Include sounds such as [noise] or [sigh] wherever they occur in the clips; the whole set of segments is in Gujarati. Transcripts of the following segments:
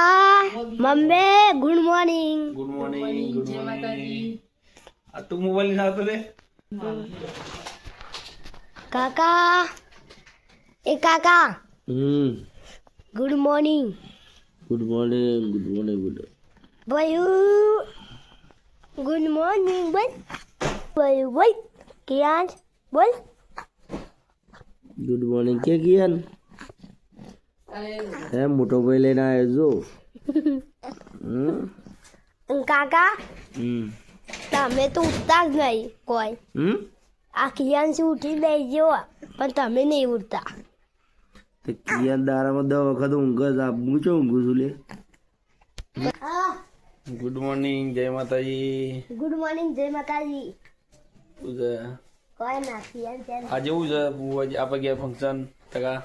કાકા mummy good morning good morning good morning આ તું મોબાઈલ લઈને આવતો રે કાકા એ કાકા હમ good morning good morning good morning good ભયું good morning બોલ ભયું બોલ કિયાન બોલ ગુડ મોર્નિંગ કે કિયાન હે મોટો ભાઈ લઈને આવ્યો જો હમ કાકા હમ તમે તો ઉઠતા જ નહીં કોઈ હમ આ કિયાન શું ઉઠી લઈ ગયો પણ તમે નહીં ઉઠતા તે કિયાન દારામાં દસ વખત ઊંઘ જ હું ચો ઊંઘું છું લે ગુડ મોર્નિંગ જય માતાજી ગુડ મોર્નિંગ જય માતાજી આજે એવું છે આપણે ગયા ફંક્શન ટકા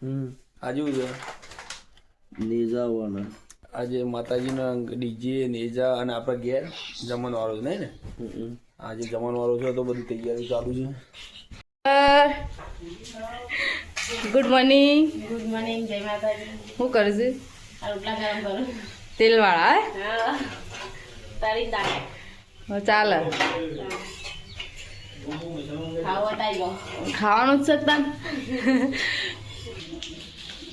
હમ આજે એવું છે નેજા આવવાના. આજે માતાજીના ડીજે નેજા અને આપણા ઘેર જમણવાળો છે નહીં ને? આજે જમણવાળો છે તો બધી તૈયારી ચાલુ છે. ગુડ મોર્નિંગ ગુડ મોર્નિંગ જય માતાજી. શું કરું છું? તેલ વાળા ચાલે. ખાવાનું જ છે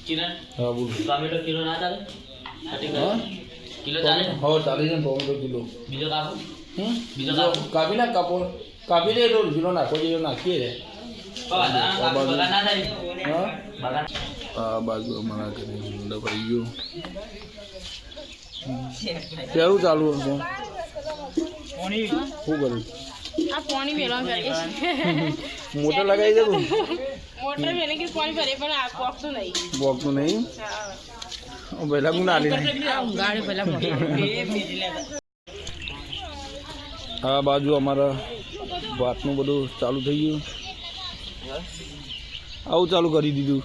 તન હા બોલ. ટોમેટો કિલો ના ચાલે? કિલો ચાલે? હો ચાલી છે ટોમેટો કિલો. બીજો કાપો? બીજો બીજો કાપો? કાપી ના કાપો. કાપી લે તો કિલો નાખો જેવો નાખીએ રે બાજુ અમારા ઘરે ઊંડો પડી ગયો. કેવું ચાલુ હતું શું કરું આ પાણી મેળવા કરીએ મોટર લગાવી દે તું. [laughs] મોટર મેળે પાણી ભરે પણ આ કોકતું નહીં. બોકતું નહીં? પહેલા હું નાલી [laughs] આ બાજુ અમારા વાતનું બધું ચાલુ થઈ ગયું. આવું ચાલુ કરી દીધું.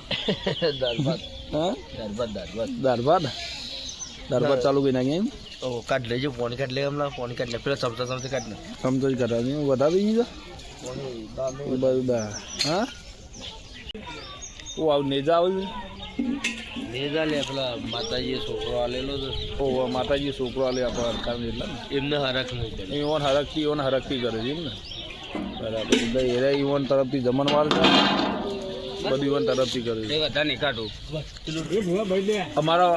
ભાત [laughs] હા? ભાત ચાલુ કરી નાખી એમ? ઓ કાઢ લેજો ફોન કાઢ લે હમણાં ફોન કાઢ લે. પેલા ચમચા ચમચા કાઢ લે. સમજો જ કરાવી. વધારી દીધા બાજુ હા? ઓ આવું નેજા આવ્યું નેજા લે પેલા માતાજીએ છોકરો આલેલો તો ઓ માતાજી છોકરો આલે આપણે હરકાર એટલે એમને હરખ નહીં કરે. એ ઓન હરકથી ઓન કરે છે એમ ને? બરાબર. એટલે એરા ઈવન તરફથી જમણવાર છે? બધું ઈવન તરફથી કરે છે. બધા નહીં કાઢું અમારા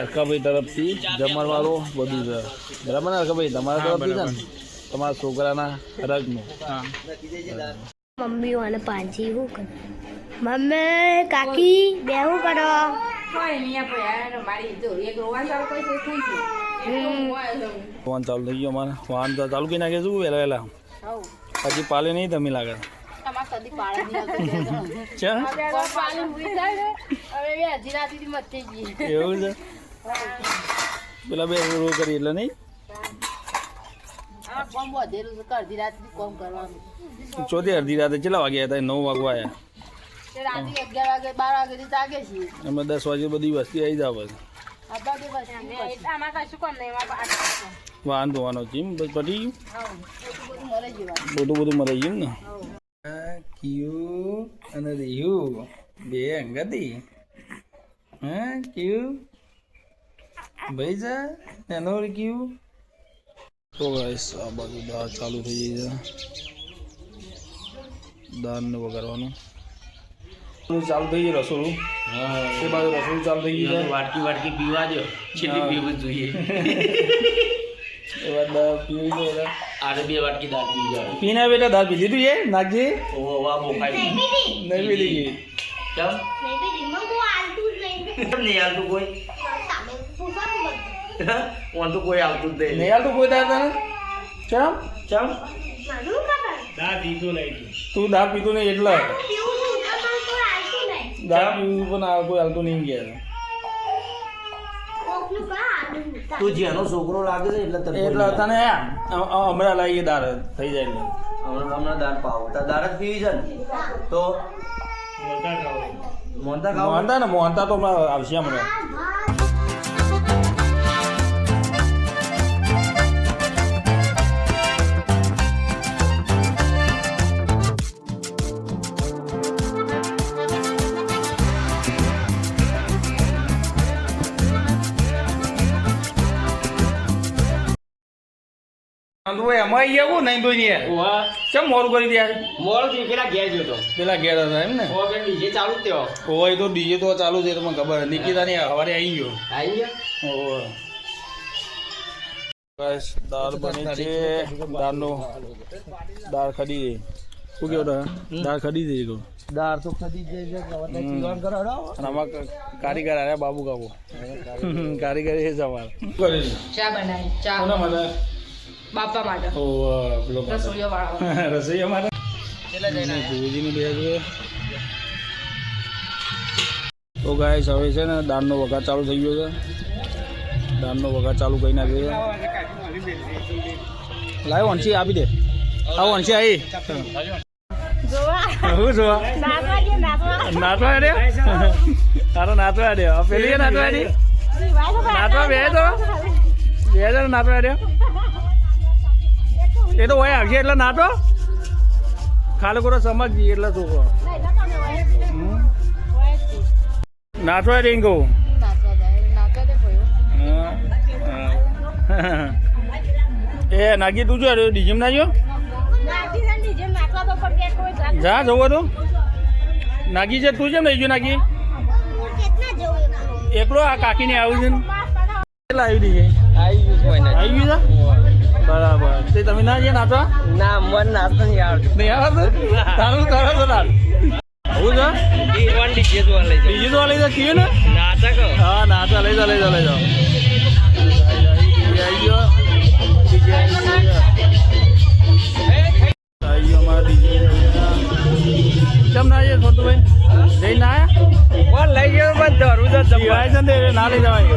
હરકાભાઈ તરફથી જમણવારો બધું છે. બરાબર ને હરકાભાઈ તમારા તરફથી છે ને? તમારા છોકરાના હરકનું મમ્મી અને પાંચી હું કરે? મમ્મી કાકી બેહું કરો. રોવાન ચાલુ થઈ ગયું. મારે. વાહન ચાલુ કરી નાખે શું વહેલા વહેલા? પછી પાલે નહીં તમે લાગે. તમાર કદી પાળા નહીં આવતો [laughs] ચા? પાણી ઉડી જાય ને હવે બે હજી રાતી મત થઈ ગઈ. એવું છે? પેલા બે રો કરી એટલે નહીં? આ કોમ વધેલું છે અડધી રાતથી કોમ કરવાનું. ચોથી અડધી રાતે કેટલા વાગ્યા હતા? નવ વાગવા આવ્યા. તે અગિયાર વાગે બાર વાગે જાગે છીએ અમે દસ વાગે બધી વસ્તી આવી જાવ પછી. બસ આમાં કશું કોમ નહીં એમાં પાછું વાહન ધોવાનો છે પટી બધું? બધું મળી મરાઈ ગયું ને? ક્યુ અને રીહુ બે અંગતી હા ક્યુ? ભાઈ જા એનો ક્યુ? તો ગાઈસ આ બાજુ દાળ ચાલુ થઈ ગઈ છે. દાળ ને વગાડવાનું ચાલુ થઈ ગયું રસોડું. એ બાજુ રસોડું ચાલુ થઈ ગયું છે. વાટકી વાટકી પીવા દો છેલ્લી પીવું જોઈએ. [laughs] એ વાત પીવી છે એટલે. આરે બે વાટકી દાળ પી જાય પીના બેટા દાળ પીધી તું એ નાખજે ઓ વાહ મોખાઈ નહીં ગઈ ચમ કેમ? નહીં હાલતું કોઈ? ઓન તો કોઈ આવતું જ નહીં. નહીં હાલતું કોઈ દાળ તને કેમ? ચમ તું. દાળ પીતો નહીં એટલે. દાળ પીવું પણ આ કોઈ હાલતું નહીં ગયા તું જેનો છોકરો લાગે છે એટલે તને એટલે તને હમણાં લાવીએ દાળ થઈ જાય એટલે હમણાં હમણાં દાળ પાવ તાર દાળ જ પીવી છે ને તો મોહનતા ખાવ મોહનતા ને મોહનતા તો હમણાં આવશે હમણાં આવી ગયા નહીં તો નહીં ચમ મોડું કરી દે મોડું થયું પેલા ઘેર ગયો તો. પેલા ઘેર હતા એમ ને? ડીજે ચાલુ જ થયો. હોય તો ડીજે તો ચાલુ છે તમને ખબર નિકિતાની હવારે આવી ગયો. આવી ગયો? ઓવે. બસ દાળ બની છે. દાળનો દાળ ખડી શું કેવું? દાળ ખડી જઈ કહું દાળ તો ખડી જઈ છે અને આમાં કારીગર આવ્યા બાબુ કાકો કારીગર. એ જ અમારે. શું કરે? છે ચા બનાવી ચા. કોના માટે? બાપા માટે. ઓ પેલો રસોઈયા વાળા રસોઈયા માટે. [laughs] ભુજીની બે છે. તો ગાય હવે છે ને દાળનો વઘાર ચાલુ થઈ ગયો છે. દાળનો વઘાર ચાલુ કરી નાખ્યો છે લાવ વંશી આપી દે. આવો વંશી આવી હું જોવા નાચવા રે [laughs] તારો નાચવા રે પેલી નાચવા રે નાચવા બે તો. બે હજાર નાચવા દે? એ તો હોય આવશે એટલે નાચો. ખાલી કરો સમજી એટલે છોકરો? નાચવા રીંગો એ નાગી તું જો ડીજીમ ના જો જા જવો તો. નાગી છે તું જેમ નહીં જો નાગી? એકલો આ કાકીને આવું છે ને. કેટલા આવી ગયું આવી ગયું બરાબર. તે તમે ના જે નાચવા? ના મન નાસ્તો નહીં આવડતું. નહીં આવે તારું કરો છો તાર આવું છે? ડીજે જોવા લઈ ડીજે તો લઈ જા કીધું ને? નાટક હા નાચવા લઈ લઈ જાઓ લઈ જાવ આવી ગયો ડીજે આવી ગયો અમારા ડીજે કેમ ના આવીએ છોટુભાઈ જઈ ના આયા કોણ લઈ ગયો પણ ધરું તો જીવાય છે ને ના લઈ જવાય.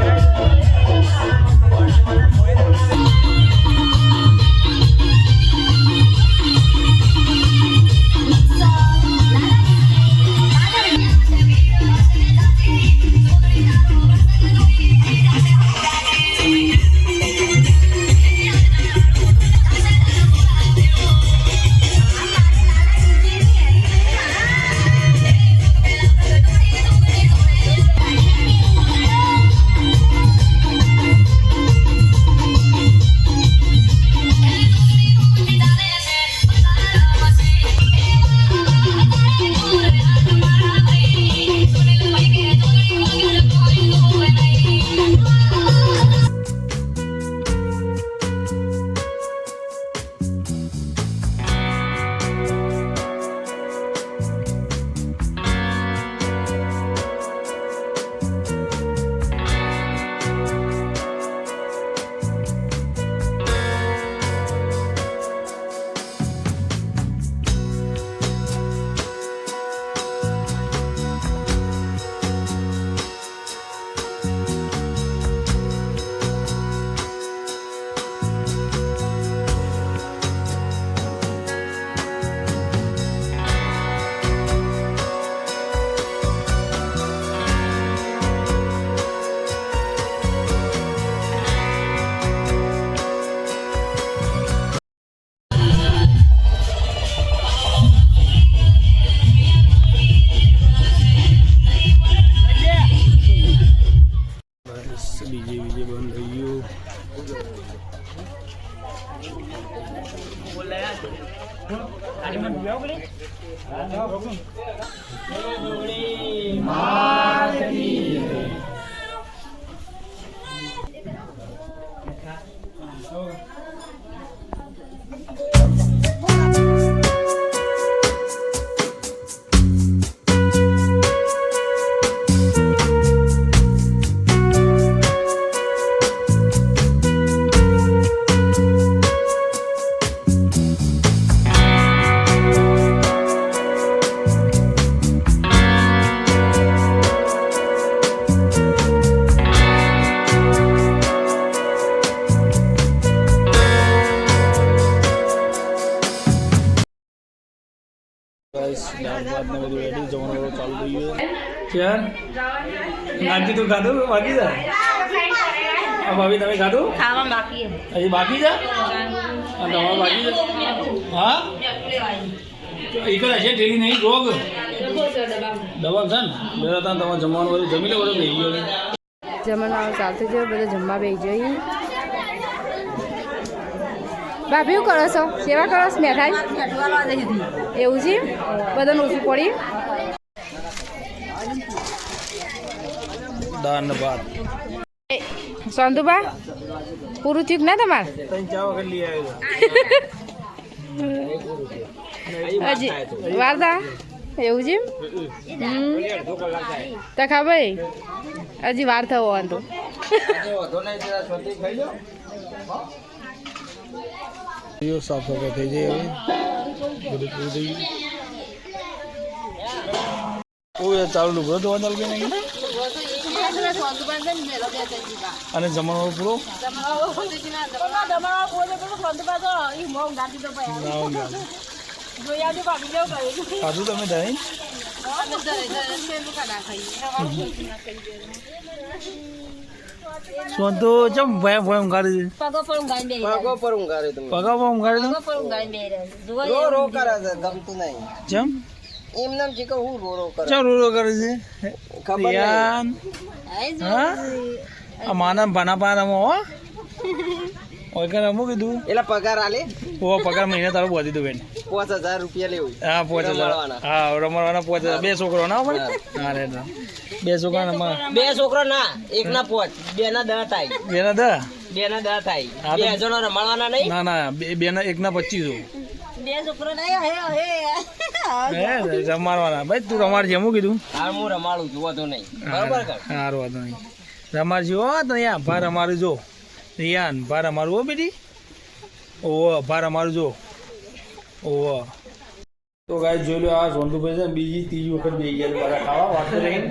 બસ દાળ ભાત ને બધું રેડી જવાનું ચાલુ થઈ ગયું નાખી તું ખાધું? બાકી છે? આ ભાભી તમે ખાધું? ખાવા બાકી હજી બાકી છે? આ તમારે બાકી છે? હા? એક જ હશે ઠેલી નહીં છે ને? તમારે જમવાનું બધું જમી લો બધું જમવાનું ચાલતું છે બધા જમવા બેસી જઈએ. ભાભી કરો છો? સેવા કરો છો મેઠાઈ એવું છે? બધાને ઓછું પડી? એ, સંતુબા પૂરું થયું ના તમારે? હજી વાર્તા? એવું છે? હમ. તો ભાઈ? હજી વાર થવો વાંધો યો સાફ સફાઈ થઈ જાય હવે બધું પૂરું થઈ ગયું. ચાલુ લુગડો ધોવા ચાલુ કે નહીં અને જમણવાર પૂરો? ખાધું તમે દહીં. શું તો ચમ ભય ભય ઊંઘાડી પગો પર ઊંઘાઈ બે પગો પર ઊંઘાડે તમે પગો પર ઊંઘાડી પગો પર બે જોવા રો રો કરે છે ગમતું નહીં. ચમ? એમ નામ છે કે હું રો રો કરે. ચમ રૂડો કરે છે? ખબર નહીં. હા? આ માના ભાના પાનામાં હો? અમુક કીધું. એટલે પગાર આલે? ઓ પગાર મહિને તારો બોધી દઉં બેન. પાંચ હજાર રૂપિયા લેવું. હા પોચ રમાડવાના. હા રમાડવાના પોચ બે છોકરો ના પડે હા. રે રે. બે છોકરા બે છોકરો ના એક ના પોચ. બે ના દહ થાય. બે ના બે ના દહ થાય. બે તો- રમાડવાના નહીં? ના ના બે બે ના એક ના પચીસો બે છોકરો નહીં હે હે. હે રમાડવાના. ભાઈ તું રમાડજે હું કીધું? હા હું રમાડું છું વાંધો નહીં. બરોબર વાંધો નહીં. રમાડજો હો તો અહીંયા ભાર અમારું જો રિયાન ભારા અમારું હો બેટી? ઓવો ભારા મારજો ઓવો તો ગાય જોઈ લો આ સોનતુભાઈ છે બીજી ત્રીજી વખત બે ગયા મારા ખાવા. વાટ પર લઈને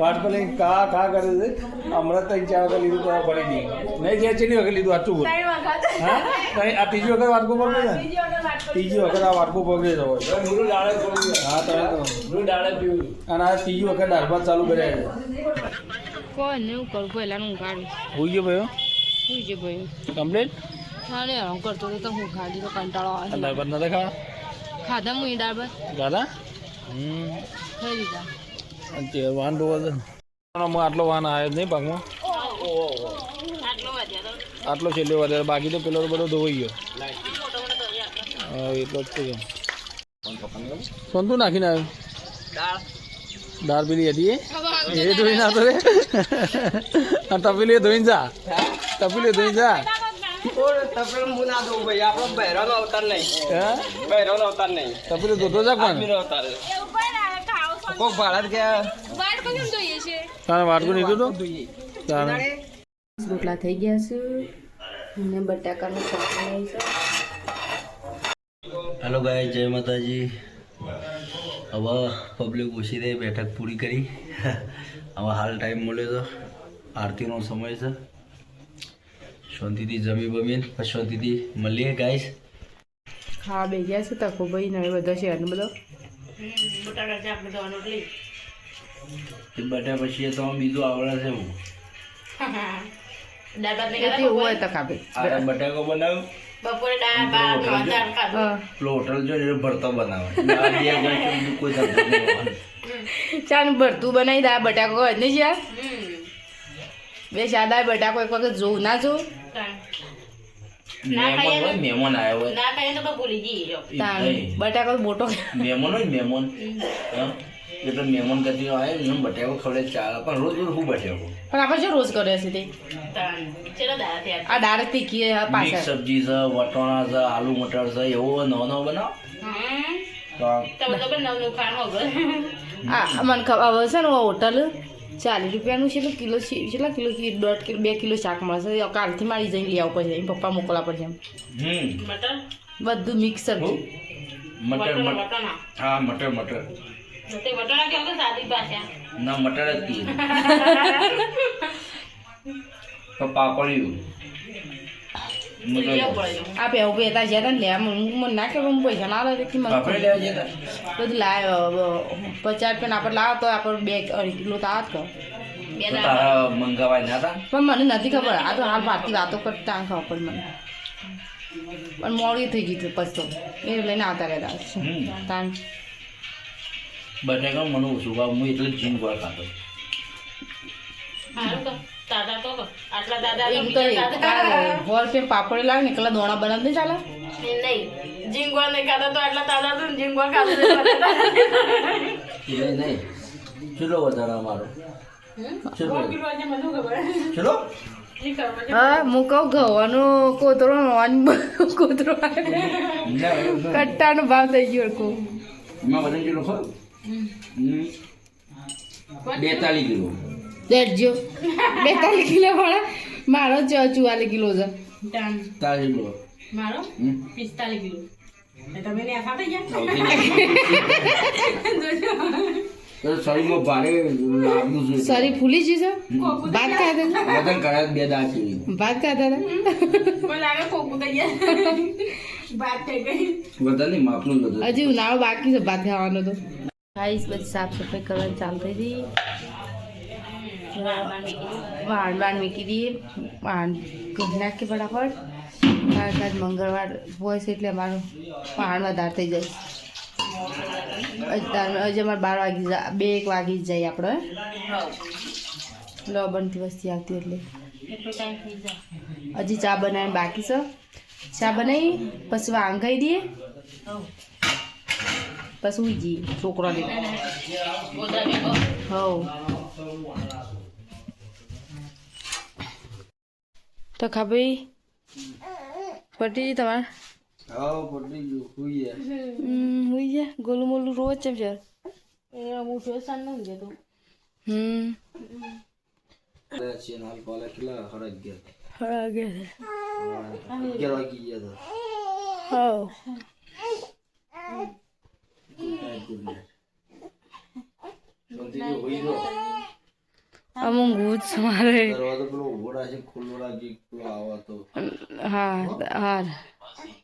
વાટ પર લઈને કા કા કરે છે. હમણાં ત્રણ ચાર વખત લીધું તો આ ભરી દઈ નહીં જ્યાં ચેટલી વખત લીધું આટલું બોલ. હા? નહીં, આ ત્રીજી વખત વાટકો પકડે છે? ને ત્રીજી વખત આ વાટકો પકડે છે હોય હા તમે તો. અને આ ત્રીજી વખત દાળ ભાત ચાલુ કર્યા છે. કોઈ નહીં કરું? પહેલાં હું કાઢું હોઈ ગયો ભાઈ હોઈ ગયો ભાઈ. કમ્પ્લીટ હા ને હું કરતો તો હું ખાધી તો કંટાળો આવે. નતા ખાવા? ખાધા મુઈ દાળ બસ દાદા હમ. ખાઈ લીધા. અંતે વાન આમાં આટલો વાન આવ્યો જ નહીં પાકમાં આટલો છેલ્લે વધારે બાકી તો પેલો બધો ધોવાઈ ગયો. હા એટલો જ છે. સંતુ નાખીને આવ્યો. દાળ પેલી હતી એ? એ ધોઈ ના તો રે તપેલી ધોઈને જા. તપેલી ધોઈને જા. રોટલા થઈ ગયા છે. અને બટાકાનું શાક બનાવ્યું છે. હેલો ગાય જય માતાજી. હવે પબ્લિક ઓછી રહી બેઠક પૂરી કરી. [laughs] હવે હાલ ટાઈમ મળ્યો તો આરતીનો સમય છે. શાંતિથી જમી બમીને શાંતિથી મળીએ ગાઈશ હા બે ગયા છે તકો ભાઈ ને બધા છે અને બધો બટા પછી તો આમ બીજું આવડે છે [laughs] હું બટાકો બનાવ્યો? પેલો હોટલ જો ભરતો બનાવે. કોઈ. ચાલ ભરતું બનાવી દા બટાકો. ને યાર બે સાદા બટાકો એક વખત જોઉં ના જોઉં? મહેમાન હોય આવ્યો હોય. એ તાણ. નહીં. બટાકો મોટો મહેમાન હોય મહેમાન હા? એટલે મહેમાન કદી આવે ને બટાકો ખવડે ચાલે પણ રોજ રોજ હું બટાકો? પણ આપણે શું રોજ કરે છે તે? આ દાળ મિક્સ પાછળ. સબ્જી છે વટાણા છે આલુ મટર છે એવો નવો નવો બનાવ? તો આ મને ખબર હવે છે ને હોટલ. ચાલીસ રૂપિયાનું છે એટલે કિલો છે કેટલા કિલો દોઢ કિલો બે કિલો શાક મળશે? કાલથી મારી જઈને લઈ આવવું પડશે પપ્પા મોકલા પડશે એમ. બધું મિક્સ સબ્જી મટર મટર હા મટર મટર. ના મટર જ [laughs] પાપડિયું. મટર આ પેવું પેતા ને લે મને મને ના કે હું પૈસા ના આવે મને પાપડી લેવા જતા બધું લાવ્યો પચાસ રૂપિયા આપણે લાવો તો આપણે બે અઢી કિલો તો આવત તો તારા મંગાવાય ના હતા પણ મને નથી ખબર આ તો હાલ ભારતી વાતો કરતા ખબર પડી મને પણ મોડી થઈ ગઈ હતી પછી તો એ લઈને આવતા રહેતા તાન બટાકા મને ઓછું ભાવ હું એટલે જીમ ગોળ ખાતો એમ તો પાપડ ને એકલા દોણા બનાવ નહીં ચાલે? નહીં. નહીં [laughs] ચલો વધારે અમારો. ચલો. ચલો? હા હું કહું ગવાનો કોતરો નોન કોતરો. કટ્ટાનો ભાવ થઈ ગયો ખરો? બેતાલીસ કિલો. દેડજો. બેતાલીસ કિલો વાળા. મારો ચુવાલીસ કિલો છે. કિલો. મારો? પિસ્તાલીસ કિલો. [laughs] તો શરીરમાં ભારે લાગવું જોઈએ. સરી ફૂલી જશે? ભાત ખાતા હતા વજન કરાય બે જેવી. ભાત ખાતા હતા? વજન હજી ઉનાળો બાકી છે ભાત ખાવાનો તો. ગાઈસ બધી સાફ સફાઈ કરવાની ચાલુ થઈ હતી વાણ વાણ મૂકી દઈએ. વાળ ઘી નાખી ફટાફટ. કારણ કે મંગળવાર હોય છે એટલે અમારું પાણ વધારે થઈ જાય. હજી અમારે બાર વાગી જાય. બે એક વાગી જ જાય આપણે લો બનતી વસ્તી આવતી એટલે. હજી ચા બનાવીને બાકી છે. ચા બનાવી પછી વાંગ ખાઈ દઈએ. પછી ઉઈ જઈએ. છોકરો લઈને હવ. તો ખાભાઈ પટી ગઈ તમારે? હા પડી ગયું. સુઈ જાય હમ ઉઈ જાય ગોલું મોલું રોજ છે? હમ. છે હાલ પાલા કેટલા સાડા અગિયાર હળા ગયા અગિયાર વાગી ગયા હવ. હતા ગુડ નાઇટ શાંતિથી હોઈ રહો અમુક ગુજ મારે. હા હા.